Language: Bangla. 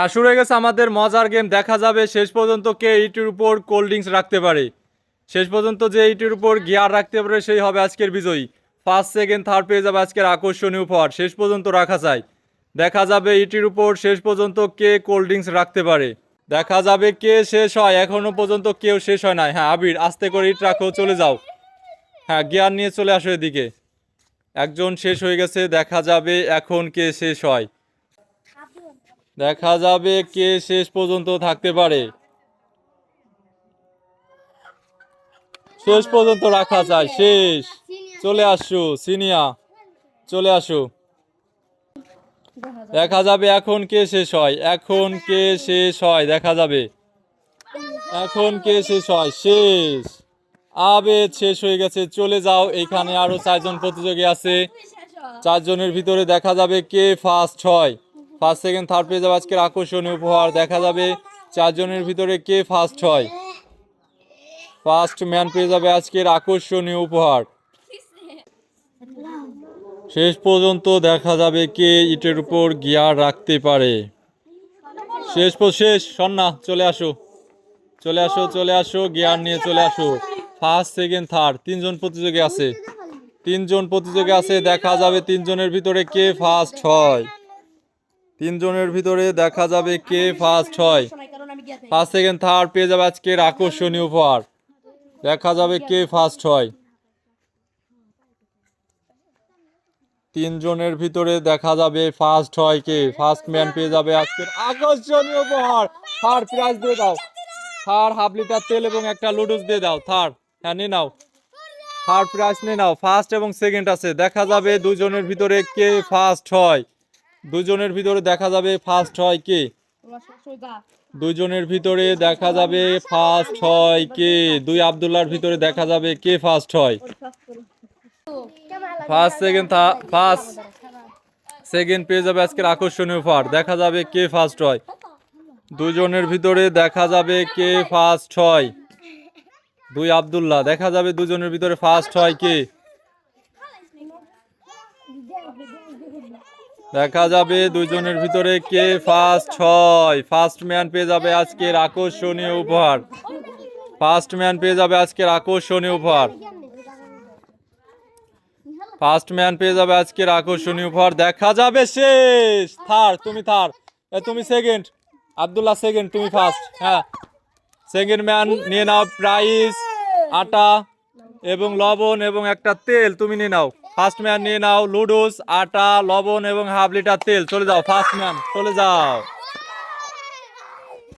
হ্যাঁ শুরু হয়ে গেছে আমাদের মজার গেম দেখা যাবে শেষ পর্যন্ত কে ইটির উপর কোল্ড ড্রিঙ্কস রাখতে পারে। শেষ পর্যন্ত যে ইটির উপর গিয়ার রাখতে পারে, সেই হবে আজকের বিজয়ী। ফার্স্ট সেকেন্ড থার্ড পেয়ে যাবে আজকের আকর্ষণীয় উপহার। শেষ পর্যন্ত রাখা যায়। দেখা যাবে ইটির উপর শেষ পর্যন্ত কে কোল্ড ড্রিঙ্কস রাখতে পারে। দেখা যাবে কে শেষ হয়। এখনও পর্যন্ত কেউ শেষ হয় নাই। হ্যাঁ আবির, আস্তে করে ইট রাখো, চলে যাও। হ্যাঁ গিয়ার নিয়ে চলে আসো এদিকে। একজন শেষ হয়ে গেছে। দেখা যাবে এখন কে শেষ হয়। দেখা যাবে কে শেষ পর্যন্ত থাকতে পারে। শেষ পর্যন্ত রাখা যায়, শেষ। চলে আসো, সিনিয়া। চলে আসো। দেখা যাবে এখন কে শেষ হয়, এখন কে শেষ হয়, দেখা যাবে। এখন কে শেষ হয়, শেষ। আবেদ শেষ হয়ে গেছে, চলে যাও, এখানে আরও চারজন প্রতিযোগী আছে। চারজনের ভিতরে দেখা যাবে কে ফার্স্ট হয়। ফার্স্ট সেকেন্ড থার্ড পেয়ে যাবে আজকের আকর্ষণীয় উপহার দেখা যাবে। চারজনের ভিতরে কে ফার্স্ট হয়? ফার্স্ট ম্যান পেয়ে যাবে আজকের আকর্ষণীয় উপহার। শেষ পর্যন্ত দেখা যাবে কে ইটের উপর গিয়ার রাখতে পারে। শেষ শেষ, সন্না, চলে আসো। চলে আসো চলে আসো, গিয়ার নিয়ে চলে আসো। ফার্স্ট সেকেন্ড থার্ড তিনজন প্রতিযোগী আছে। তিনজন প্রতিযোগী আছে, দেখা যাবে তিনজনের ভিতরে কে ফার্স্ট হয়। তিনজনের ভিতরে দেখা যাবে কে ফার্স্ট হয়। ফার্স্ট সেকেন্ড থার্ড পেয়ে যাবে আজকের আকর্ষণীয় উপহার। দেখা যাবে কে ফার্স্ট হয়। তিনজনের ভিতরে দেখা যাবে ফার্স্ট হয় কে। ফার্স্ট ম্যান পেয়ে যাবে আজকের আকর্ষণীয় উপহার। থার্ড প্রাইজ দিয়ে দাও। থার্ড হাফ লিটার তেল এবং একটা লুডুস দিয়ে দাও। থার্ড হ্যাঁ নিয়ে নাও। থার্ড প্রাইজ নিয়ে নাও। ফার্স্ট এবং সেকেন্ড আছে। দেখা যাবে দুজনের ভিতরে কে ফার্স্ট হয়। দুজনের ভিতরে দেখা যাবে ফার্স্ট হয় কে? দুজনের ভিতরে দেখা যাবে ফার্স্ট হয় কে? দুই আব্দুল্লাহর ভিতরে দেখা যাবে কে ফার্স্ট হয়? ফার্স্ট সেকেন্ড ফার্স্ট সেকেন্ড পেয়ে যাবে আজকের আকর্ষণীয় ফার দেখা যাবে কে ফার্স্ট হয়। দুজনের ভিতরে দেখা যাবে কে ফার্স্ট হয়। দুই আব্দুল্লাহ। দেখা যাবে দুজনের ভিতরে ফার্স্ট হয় কে? দেখা যাবে দুজনের ভিতরে কে ফার্স্ট হয় ফার্স্ট ম্যান পেয়ে যাবে আজকের আকর্ষণীয় উপহার। ফার্স্ট ম্যান পেয়ে যাবে আজকের আকর্ষণীয় উপহার। ফার্স্ট ম্যান পেয়ে যাবে আজকের আকর্ষণীয় উপহার। দেখা যাবে শেষ। থার তুমি থার তুমি সেকেন্ড আব্দুল্লাহ সেকেন্ড তুমি ফার্স্ট হ্যাঁ। সেকেন্ড ম্যান নিয়ে নাও প্রাইস আটা এবং লবণ এবং একটা তেল তুমি নিয়ে নাও। ফার্স্ট ম্যান নিয়ে নাও লুডুস আটা, লবণ এবং হাফ লিটার তেল। চলে যাও ফার্স্ট ম্যান চলে যাও।